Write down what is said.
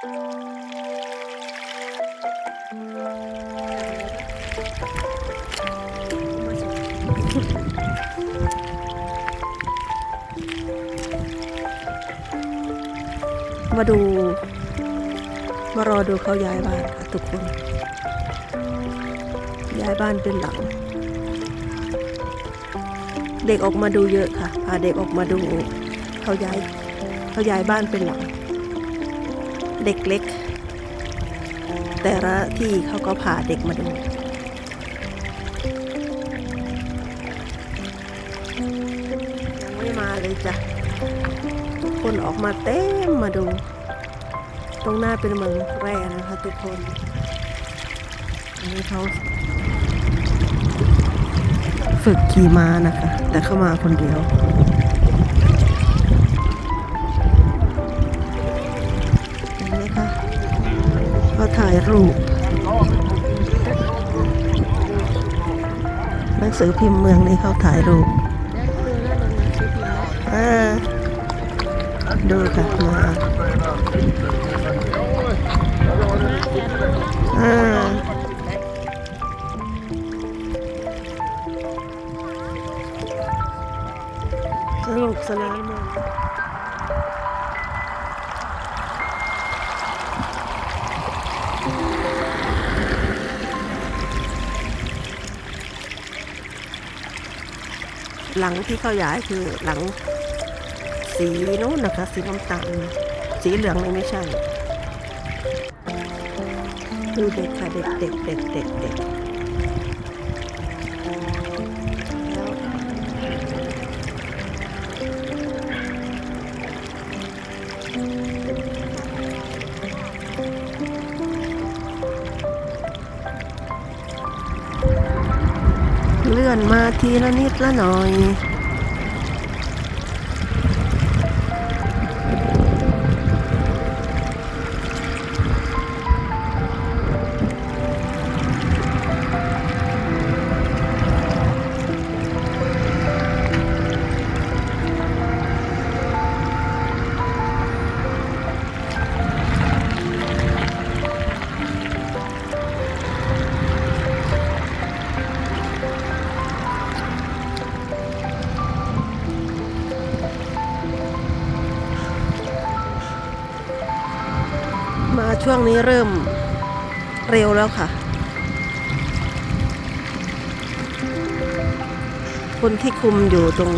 มาดู มารอดูเขาย้ายบ้านค่ะทุกคน ย้ายบ้านเป็นหลัง เด็กออกมาดูเยอะค่ะ พาเด็กออกมาดู เขาย้าย เขาย้ายบ้านเป็นหลัง เด็กเล็กแต่ละที่เขาก็พาเด็กมาดูยังไม่มาเลยจ้ะ ทุกคนออกมาเต็มมาดู ตรงหน้าเป็นเมืองแร่นะคะทุกคน อันนี้เขาฝึกขี่ม้านะคะ แต่เข้ามาคนเดียวาถ่ายรูป หนังสือพิมพ์เมืองนี้เขาถ่ายรูปอ่าดูค่ะมาอ่าสนุกสนานมาก หลังที่เขาย้ายคือหลังสีนู้นนะคะ สีน้ำตาลสีเหลืองเลยไม่ใช่ดูเด็กค่ะเด็กเด็กเด็กเด็กเด็กแล้ว เลื่อนมาทีละนิดละหน่อย มาช่วงนี้เริ่มเร็วแล้วค่ะ คนที่คุมอยู่ตรง